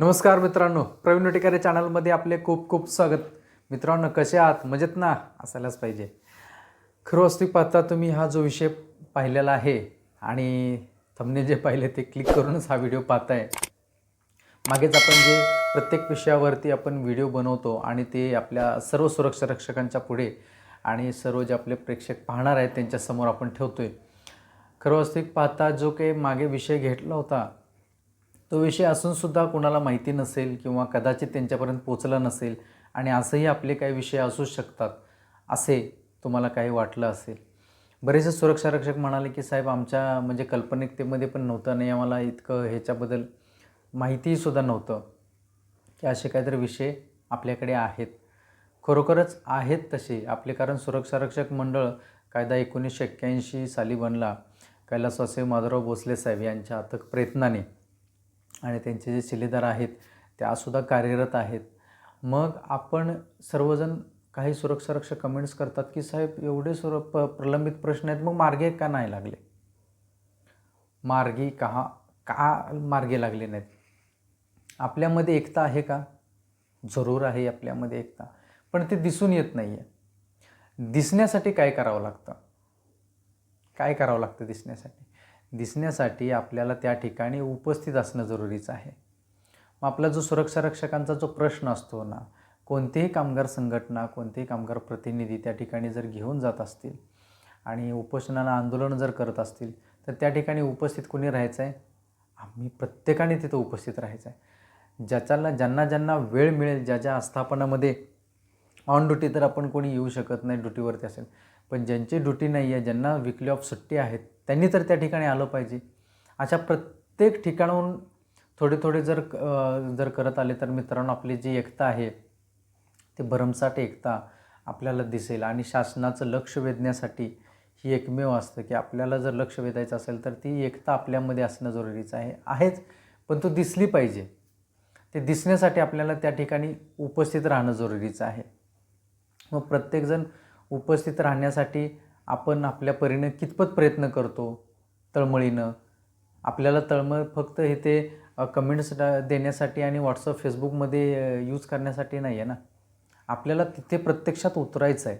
नमस्कार मित्रांनो प्रवीण टिकारे चॅनलमध्ये आपले खूप खूप स्वागत. मित्रांनो कसे आहात? मजेत ना? असायलाच पाहिजे. खरं वास्तविक पाहता तुम्ही हा जो विषय पाहिलेला आहे आणि थमने जे पाहिले ते क्लिक करूनच हा व्हिडिओ पाहताय. मागेच आपण जे प्रत्येक विषयावरती आपण व्हिडिओ बनवतो आणि ते आपल्या सर्व सुरक्षा रक्षकांच्या पुढे आणि सर्व जे आपले प्रेक्षक पाहणार आहेत त्यांच्यासमोर आपण ठेवतो आहे खरं वास्तविक पाहता जो काही मागे विषय घेतला होता तो विषय असूनसुद्धा कोणाला माहिती नसेल किंवा कदाचित त्यांच्यापर्यंत पोचला नसेल आणि असंही आपले काही विषय असू शकतात असे तुम्हाला काही वाटलं असेल. बरेचसे सुरक्षा रक्षक म्हणाले की साहेब आमच्या म्हणजे कल्पनिकतेमध्ये पण नव्हतं नाही आम्हाला इतकं ह्याच्याबद्दल माहितीसुद्धा नव्हतं की असे काहीतरी विषय आपल्याकडे आहेत. खरोखरच आहेत तसे. आपले कारण सुरक्षा रक्षक मंडळ कायदा एकोणीसशे एक्क्याऐंशी साली बनला. कैलासवासी माधवराव भोसले साहेब यांच्या अथक प्रयत्नाने आणि त्यांचे जे शिलेदार आहेत त्यासुद्धा कार्यरत आहेत. मग आपण सर्वजण काही सुरक्षा रक्षक कमेंट्स करतात की साहेब एवढे सुर प प्रलंबित प्रश्न आहेत मग मार्गे का नाही लागले? मार्गी का का मार्गे लागले नाहीत? आपल्यामध्ये एकता आहे का? जरूर आहे आपल्यामध्ये एकता पण ते दिसून येत नाही आहे दिसण्यासाठी काय करावं लागतं? काय करावं लागतं दिसण्यासाठी? दिसण्यासाठी आपल्याला त्या ठिकाणी उपस्थित असणं जरुरीचं आहे. मग आपला जो सुरक्षा रक्षकांचा जो प्रश्न असतो ना कोणतेही कामगार संघटना कोणतेही कामगार प्रतिनिधी त्या ठिकाणी जर घेऊन जात असतील आणि उपोषणानं आंदोलन जर करत असतील तर त्या ठिकाणी उपस्थित कोणी राहायचं आहे आम्ही प्रत्येकाने तिथं उपस्थित राहायचं आहे ज्याच्याला ज्यांना ज्यांना वेळ मिळेल ज्या ज्या आस्थापनामध्ये ऑन ड्युटी तर आपण कोणी येऊ शकत नाही ड्युटीवरती असेल पण ज्यांची ड्युटी नाही आहे ज्यांना विकली ऑफ सुट्टी आहेत त्यांनी तर त्या ठिकाणी आलं पाहिजे. अशा प्रत्येक ठिकाणाहून थोडे थोडे जर जर करत आले तर मित्रांनो आपली जी एकता आहे ते भरमसाठ एकता आपल्याला दिसेल आणि शासनाचं लक्ष वेधण्यासाठी ही एकमेव असतं की आपल्याला जर लक्ष वेधायचं असेल तर ती एकता आपल्यामध्ये असणं जरुरीचं आहे आहेच. पण तो दिसली पाहिजे. ते दिसण्यासाठी आपल्याला त्या ठिकाणी उपस्थित राहणं जरुरीचं आहे. मग प्रत्येकजण उपस्थित राहण्यासाठी आपण आपल्या परीनं कितपत प्रयत्न करतो तळमळीनं? आपल्याला तळमळ फक्त हे ते कमेंट्स देण्यासाठी आणि व्हॉट्सअप फेसबुकमध्ये यूज करण्यासाठी नाही आहे ना? आपल्याला तिथे प्रत्यक्षात उतरायचं आहे.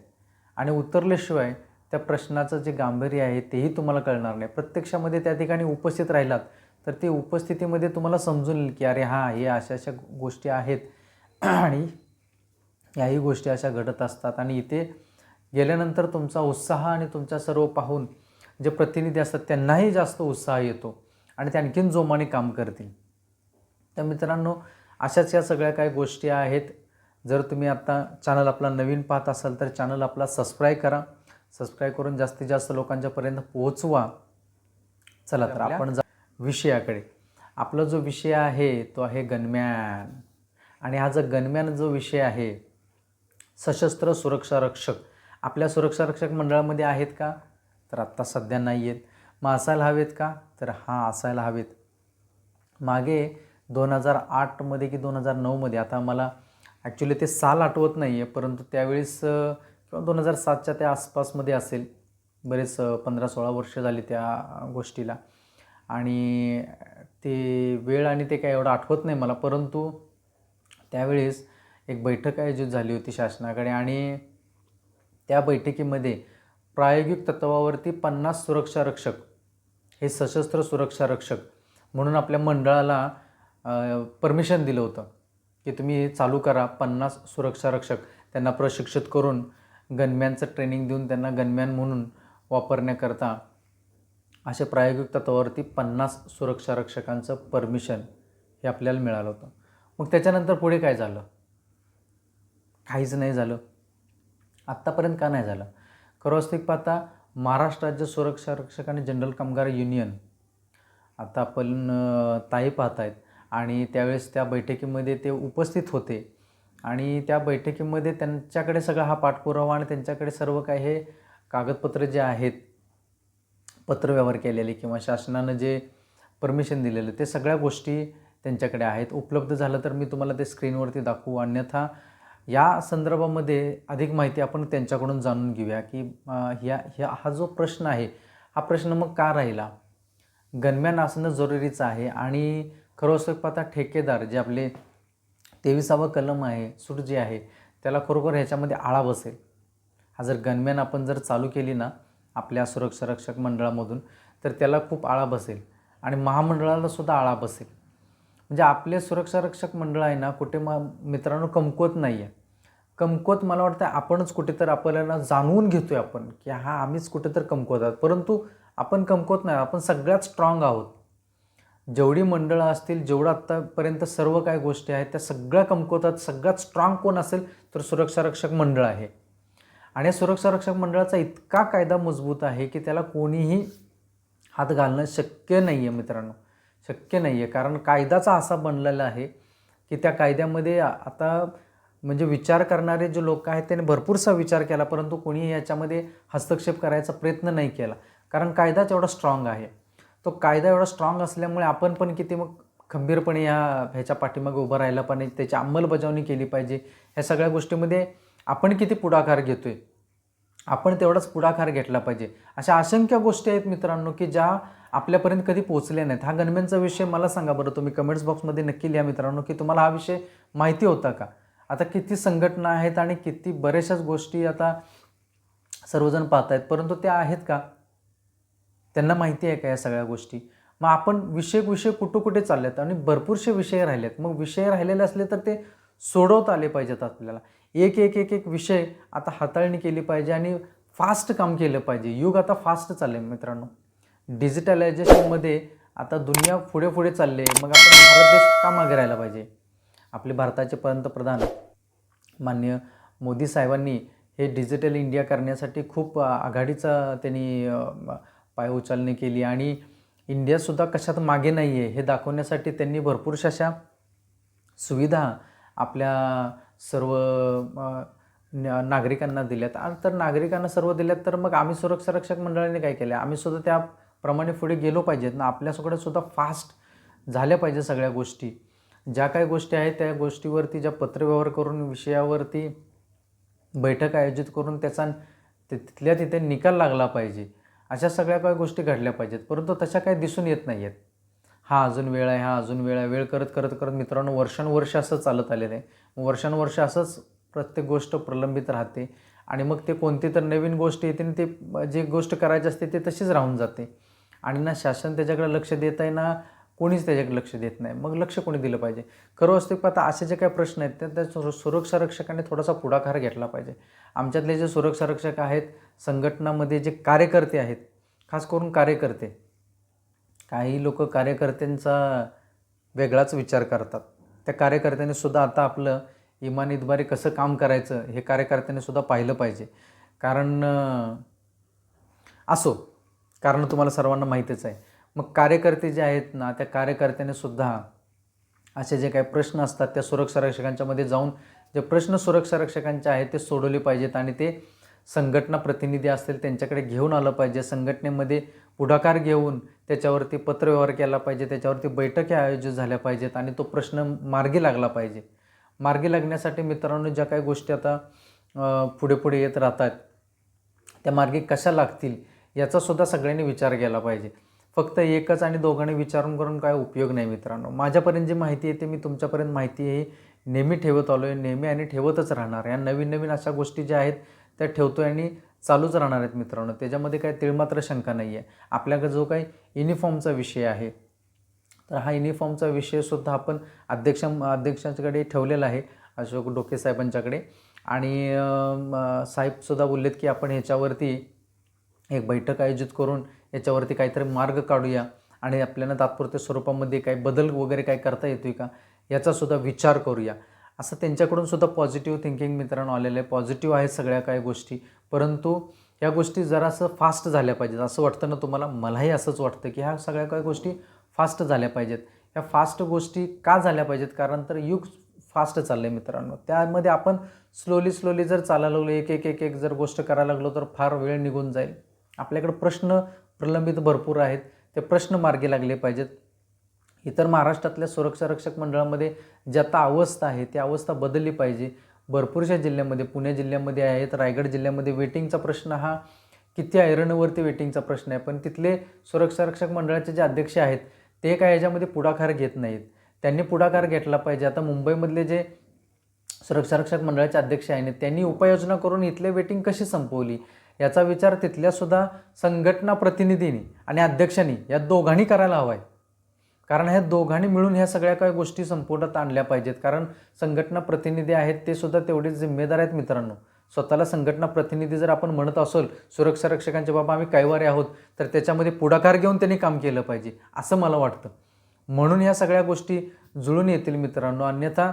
आणि उतरल्याशिवाय त्या प्रश्नाचं जे गांभीर्य आहे तेही तुम्हाला कळणार नाही. प्रत्यक्षामध्ये त्या ठिकाणी उपस्थित राहिलात तर ते उपस्थितीमध्ये तुम्हाला समजून येईल की अरे हां हे अशा अशा गोष्टी आहेत आणि याही गोष्टी अशा घडत असतात. आणि इथे गेल्यानंतर तुमचा उत्साह आणि तुमच्या सर्व पाहून जे प्रतिनिधी असतात त्यांनाही जास्त उत्साह येतो आणि ते आणखीन जोमाने काम करतील. तर मित्रांनो अशाच या सगळ्या काही गोष्टी आहेत. जर तुम्ही आता चॅनल आपला नवीन पाहत असाल तर चॅनल आपला सबस्क्राईब करा. सबस्क्राईब करून जास्तीत जास्त लोकांच्यापर्यंत पोहोचवा. चला तर आपण जा विषयाकडे. आपला जो विषय आहे तो आहे गनमॅन आणि हा जो गनमॅन जो विषय आहे सशस्त्र सुरक्षा रक्षक आपल्या सुरक्षा रक्षक मंडळामध्ये आहेत का? तर आत्ता सध्या नाही आहेत. मग असायला हवेत का? तर हां असायला हवेत. मागे दोन हजार आठमध्ये की दोन हजार नऊमध्ये आता मला ॲक्च्युली ते साल आठवत नाही आहे परंतु त्यावेळेस किंवा दोन हजार सातच्या त्या आसपासमध्ये असेल. बरेच पंधरा सोळा वर्ष झाली त्या गोष्टीला. आणि ते वेळ आणि ते काय एवढं आठवत नाही मला परंतु त्यावेळेस एक बैठक आयोजित झाली होती शासनाकडे आणि त्या बैठकीमध्ये प्रायोगिक तत्वावरती पन्नास सुरक्षा रक्षक हे सशस्त्र सुरक्षा रक्षक म्हणून आपल्या मंडळाला परमिशन दिलं होतं की तुम्ही हे चालू करा पन्नास सुरक्षा रक्षक त्यांना प्रशिक्षित करून गनमॅनचं ट्रेनिंग देऊन त्यांना गनमॅन म्हणून वापरण्याकरता अशा प्रायोगिक तत्वावरती पन्नास सुरक्षा रक्षकांचं परमिशन हे आपल्याला मिळालं होतं. मग त्याच्यानंतर पुढे काय झालं? काहीच नाही झालं. आत्तापर्यंत का नाही झालं? खरं वास्तविक पाहता महाराष्ट्र राज्य सुरक्षा रक्षक आणि जनरल कामगार युनियन आता आपण ताई पाहत आहेत आणि त्यावेळेस त्या बैठकीमध्ये ते उपस्थित होते. आणि त्या बैठकीमध्ये त्यांच्याकडे सगळा हा पाठपुरावा आणि त्यांच्याकडे सर्व काही हे कागदपत्र जे आहेत पत्रव्यवहार केलेले किंवा शासनानं जे परमिशन दिलेलं ते सगळ्या गोष्टी त्यांच्याकडे आहेत. उपलब्ध झालं तर मी तुम्हाला ते स्क्रीनवरती दाखवू. अन्यथा या संदर्भामध्ये अधिक माहिती आपण त्यांच्याकडून जाणून घेऊया की ह्या ह्या हा जो प्रश्न आहे हा प्रश्न मग का राहिला? गणम्यान असणं जरुरीचं आहे आणि खरोसर पाहता ठेकेदार जे आपले तेविसावं कलम आहे सूट जे आहे त्याला खरोखर ह्याच्यामध्ये आळा बसेल. हा जर गनमॅन आपण जर चालू केली ना आपल्या सुरक्षा रक्षक मंडळामधून तर त्याला खूप आळा बसेल आणि महामंडळाला सुद्धा आळा बसेल. म्हणजे आपले सुरक्षा रक्षक मंडळ आहे ना कुठे मग मित्रांनो कमकुवत नाही आहे कमकुवत मला वाटतं आपणच कुठेतरी आपल्याला जाणवून घेतोय आपण की हा आम्हीच कुठेतरी कमकुवत आहोत. परंतु आपण कमकुवत नाही आपण सगळ्यात स्ट्रॉंग आहोत. जेवढी मंडळं असतील जेवढं आत्तापर्यंत सर्व काय गोष्टी आहेत त्या सगळ्या कमकुवतात सगळ्यात स्ट्रॉंग कोण असेल तर सुरक्षा रक्षक मंडळ आहे. आणि सुरक्षा रक्षक मंडळाचा इतका कायदा मजबूत आहे की त्याला कोणीही हात घालणं शक्य नाही आहे मित्रांनो. शक्य नाही आहे कारण कायदाचा असा बनलेला आहे की त्या कायद्यामध्ये आता म्हणजे विचार करणारे जे लोक आहेत त्यांनी भरपूरसा विचार केला परंतु कोणीही याच्यामध्ये हस्तक्षेप करायचा प्रयत्न नाही केला. कारण कायदाच एवढा स्ट्रॉंग आहे. तो कायदा एवढा स्ट्रॉंग असल्यामुळे आपण पण किती मग खंबीरपणे या ह्याच्या पाठीमागे उभं राहिला पाहिजे त्याची अंमलबजावणी केली पाहिजे. ह्या सगळ्या गोष्टीमध्ये आपण किती पुढाकार घेतो आहे आपण तेवढाच पुढाकार घेतला पाहिजे. अशा असंख्य गोष्टी आहेत मित्रांनो की ज्या आपल्यापर्यंत कधी पोचले नाहीत. हा गनमेनचा विषय मला सांगा बरं. तुम्ही कमेंट्स बॉक्समध्ये नक्की लिहा मित्रांनो की तुम्हाला हा विषय माहिती होता का? आता किती संघटना आहेत आणि किती बऱ्याचशाच गोष्टी आता सर्वजण पाहत आहेत परंतु त्या आहेत का? त्यांना माहिती आहे का या सगळ्या गोष्टी? मग आपण विषय विषय कुठं कुठे चालले आहेत आणि भरपूरसे विषय राहिले आहेत मग विषय राहिलेले असले तर ते सोडवता आले पाहिजेत आपल्याला. एक एक एक एक विषय आता हाताळणी केली पाहिजे आणि फास्ट काम केलं पाहिजे. युग आता फास्ट चाललं आहे मित्रांनो. डिजिटलायझेशनमध्ये आता दुनिया पुढे पुढे चालले आहे. मग आपण भारत देश का मागे राहायला पाहिजे? आपले भारताचे पंतप्रधान मान्य मोदी साहेबांनी हे डिजिटल इंडिया करण्यासाठी खूप आघाडीचा त्यांनी पाय उचलणी केली आणि इंडियासुद्धा कशात मागे नाही आहे हे दाखवण्यासाठी त्यांनी भरपूरशा अशा सुविधा आपल्या सर्व न- नागरिकांना दिल्यात. आणि तर नागरिकांना सर्व दिल्यात तर मग आम्ही सुरक्षा रक्षक मंडळाने काय केलं? आम्ही सुद्धा प्रमाणे पुढे गेलो पाहिजेत ना आपल्यासकडे सुद्धा फास्ट झाल्या पाहिजे सगळ्या गोष्टी. ज्या काही गोष्टी आहेत त्या गोष्टीवरती ज्या पत्रव्यवहार करून विषयावरती बैठक आयोजित करून त्याचा ते- तिथल्या तिथे निकाल लागला पाहिजे. अशा सगळ्या काही गोष्टी घडल्या पाहिजेत परंतु तशा काही दिसून येत नाही आहेत हा अजून वेळ आहे हा अजून वेळ आहे. वेळ करत करत करत मित्रांनो वर्षानुवर्ष असं चालत आलेलं आहे. वर्षानुवर्ष असंच प्रत्येक गोष्ट प्रलंबित राहते आणि मग ते कोणती तर नवीन गोष्ट येते आणि ते जे गोष्ट करायची असते ते तशीच राहून जाते. आणि ना शासन त्याच्याकडे लक्ष देत आहे ना कोणीच त्याच्याकडे लक्ष देत नाही. मग लक्ष कोणी दिलं पाहिजे? खरं असते आता असे जे काही प्रश्न आहेत त्या त्या सुर- सुरक्षा रक्षकाने थोडासा पुढाकार घेतला पाहिजे. आमच्यातले जे सुरक्षा रक्षक आहेत संघटनामध्ये जे कार्यकर्ते आहेत खास करून कार्यकर्ते काही लोक कार्यकर्त्यांचा वेगळाच विचार करतात. त्या कार्यकर्त्यांनी सुद्धा आता आपलं इमान इतबारी कसं काम करायचं हे कार्यकर्त्यांनी सुद्धा पाहिलं पाहिजे. कारण असो कारण तुम्हाला सर्वांना माहितीच आहे. मग कार्यकर्ते जे आहेत ना त्या कार्यकर्त्याने सुद्धा असे जे काही प्रश्न असतात त्या सुरक्षा रक्षकांच्यामध्ये जाऊन जे प्रश्न सुरक्षा रक्षकांचे आहेत ते सोडवले पाहिजेत आणि ते संघटना प्रतिनिधी असतील त्यांच्याकडे घेऊन आलं पाहिजे. संघटनेमध्ये पुढाकार घेऊन त्याच्यावरती पत्रव्यवहार केला पाहिजे त्याच्यावरती बैठकी आयोजित झाल्या पाहिजेत आणि तो प्रश्न मार्गी लागला पाहिजे. मार्गी लागण्यासाठी मित्रांनो ज्या काही गोष्टी आता पुढे पुढे येत राहतात त्या मार्गी कशा लागतील याचासुद्धा सगळ्यांनी विचार केला पाहिजे. फक्त एकच आणि दोघांनी विचारून करून काय उपयोग नाही मित्रांनो. माझ्यापर्यंत जी माहिती येते मी तुमच्यापर्यंत माहिती ही नेहमी ठेवत आलो आहे नेहमी आणि ठेवतच राहणार. या नवीन नवीन अशा गोष्टी ज्या आहेत त्या ठेवतो आणि चालूच राहणार आहेत मित्रांनो. त्याच्यामध्ये काय तिळमात्र शंका नाही आहे आपल्याकडे जो काही युनिफॉर्मचा विषय आहे तर हा युनिफॉर्मचा विषयसुद्धा आपण अध्यक्ष अध्यक्षांच्याकडे ठेवलेला आहे अशोक डोके साहेबांच्याकडे. आणि साहेबसुद्धा बोललेत की आपण ह्याच्यावरती एक बैठक आयोजित करून याच्यावरती काहीतरी मार्ग काढूया आणि आपल्याला तात्पुरत्या स्वरूपामध्ये काही बदल वगैरे काय करता येतो आहे का याचासुद्धा विचार करूया. असं त्यांच्याकडून सुद्धा पॉझिटिव्ह थिंकिंग मित्रांनो आलेलं आहे. पॉझिटिव्ह आहेत सगळ्या काही गोष्टी परंतु या गोष्टी जरासं फास्ट झाल्या पाहिजेत. असं वाटतं ना तुम्हाला? मलाही असंच वाटतं की ह्या सगळ्या काही गोष्टी फास्ट झाल्या पाहिजेत. ह्या फास्ट गोष्टी का झाल्या पाहिजेत? कारण तर युग फास्ट चाललं आहे मित्रांनो. त्यामध्ये आपण स्लोली स्लोली जर चालायला लागलो एक एक एक एक जर गोष्ट करायला लागलो तर फार वेळ निघून जाईल. आपल्याकडे प्रश्न प्रलंबित भरपूर आहेत. ते प्रश्न मार्गी लागले पाहिजेत. इतर महाराष्ट्रातल्या सुरक्षा रक्षक मंडळामध्ये जे आता अवस्था आहे ती अवस्था बदलली पाहिजे. भरपूरशा जिल्ह्यामध्ये पुणे जिल्ह्यामध्ये आहेत रायगड जिल्ह्यामध्ये वेटिंगचा प्रश्न हा किती ऐरणवरती वेटिंगचा प्रश्न आहे. पण तिथले सुरक्षा रक्षक मंडळाचे जे अध्यक्ष आहेत ते काय याच्यामध्ये पुढाकार घेत नाहीत. त्यांनी पुढाकार घेतला पाहिजे. आता मुंबईमधले जे सुरक्षारक्षक मंडळाचे अध्यक्ष आहेत त्यांनी उपाययोजना करून इथले वेटिंग कशी संपवली याचा विचार तिथल्यासुद्धा संघटना प्रतिनिधींनी आणि अध्यक्षांनी या दोघांनी करायला हवा आहे कारण ह्या दोघांनी मिळून ह्या सगळ्या काही गोष्टी संपुष्टात आणल्या पाहिजेत. कारण संघटना प्रतिनिधी आहेत ते सुद्धा तेवढेच जिम्मेदार आहेत मित्रांनो. स्वतःला संघटना प्रतिनिधी जर आपण म्हणत असेल सुरक्षा रक्षकांचे बाबा आम्ही कैवारे आहोत तर त्याच्यामध्ये पुढाकार घेऊन त्यांनी काम केलं पाहिजे असं मला वाटतं. म्हणून ह्या सगळ्या गोष्टी जुळून येतील मित्रांनो. अन्यथा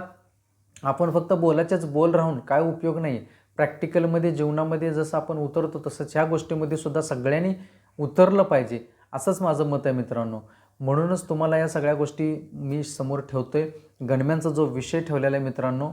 आपण फक्त बोलाच्याच बोल राहून काय उपयोग नाही. प्रॅक्टिकलमध्ये जीवनामध्ये जसं आपण उतरतो तसंच ह्या गोष्टीमध्ये सुद्धा सगळ्यांनी उतरलं पाहिजे. असंच माझं मत आहे मित्रांनो. म्हणूनच तुम्हाला या सगळ्या गोष्टी मी समोर ठेवतो आहे गणम्यांचा जो विषय ठेवलेला आहे मित्रांनो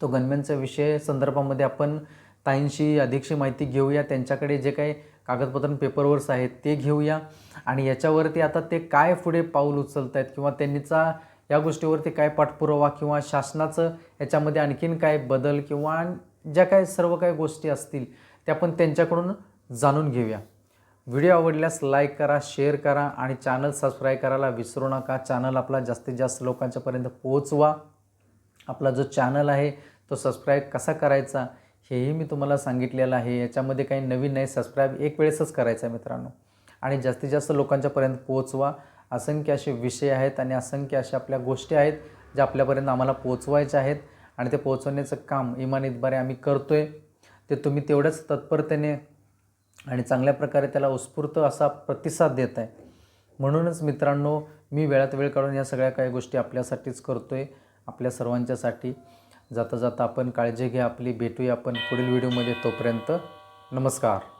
तो गणम्यांच्या विषय संदर्भामध्ये आपण ताईंशी अधिकशी माहिती घेऊया. त्यांच्याकडे जे काही कागदपत्र पेपरवर्स आहेत ते घेऊया. आणि याच्यावरती आता ते काय पुढे पाऊल उचलत आहेत किंवा त्यांनीचा या गोष्टीवरती काय पाठपुरावा किंवा शासनाचं याच्यामध्ये आणखीन काय बदल किंवा ज्या काय सर्व काही गोष्टी असतील त्या पण त्यांच्याकडून जाणून घेऊया. व्हिडिओ आवडल्यास लाईक करा शेअर करा आणि चॅनल सबस्क्राईब करायला विसरू नका. चॅनल आपला जास्तीत जास्त लोकांच्यापर्यंत पोहोचवा. आपला जो चॅनल आहे तो सबस्क्राईब कसा करायचा हेही मी तुम्हाला सांगितलेलं आहे. याच्यामध्ये काही नवीन नाही सबस्क्राईब एक वेळेसच करायचं आहे मित्रांनो. आणि जास्तीत जास्त लोकांच्यापर्यंत पोहोचवा. असंख्य असे विषय आहेत आणि असंख्य अशा आपल्या गोष्टी आहेत ज्या आपल्यापर्यंत आम्हाला पोचवायच्या आहेत. आणि ते पोचवण्याचं काम इमान इतबारे आम्ही करतो आहे ते तुम्ही तेवढ्याच तत्परतेने आणि चांगल्या प्रकारे त्याला उत्स्फूर्त असा प्रतिसाद देत आहे म्हणूनच मित्रांनो मी वेळात वेळ काढून या सगळ्या काही गोष्टी आपल्यासाठीच करतो आहे आपल्या सर्वांच्यासाठी. जाता जाता आपण काळजी घ्या आपली भेटूया आपण पुढील व्हिडिओमध्ये तोपर्यंत. नमस्कार.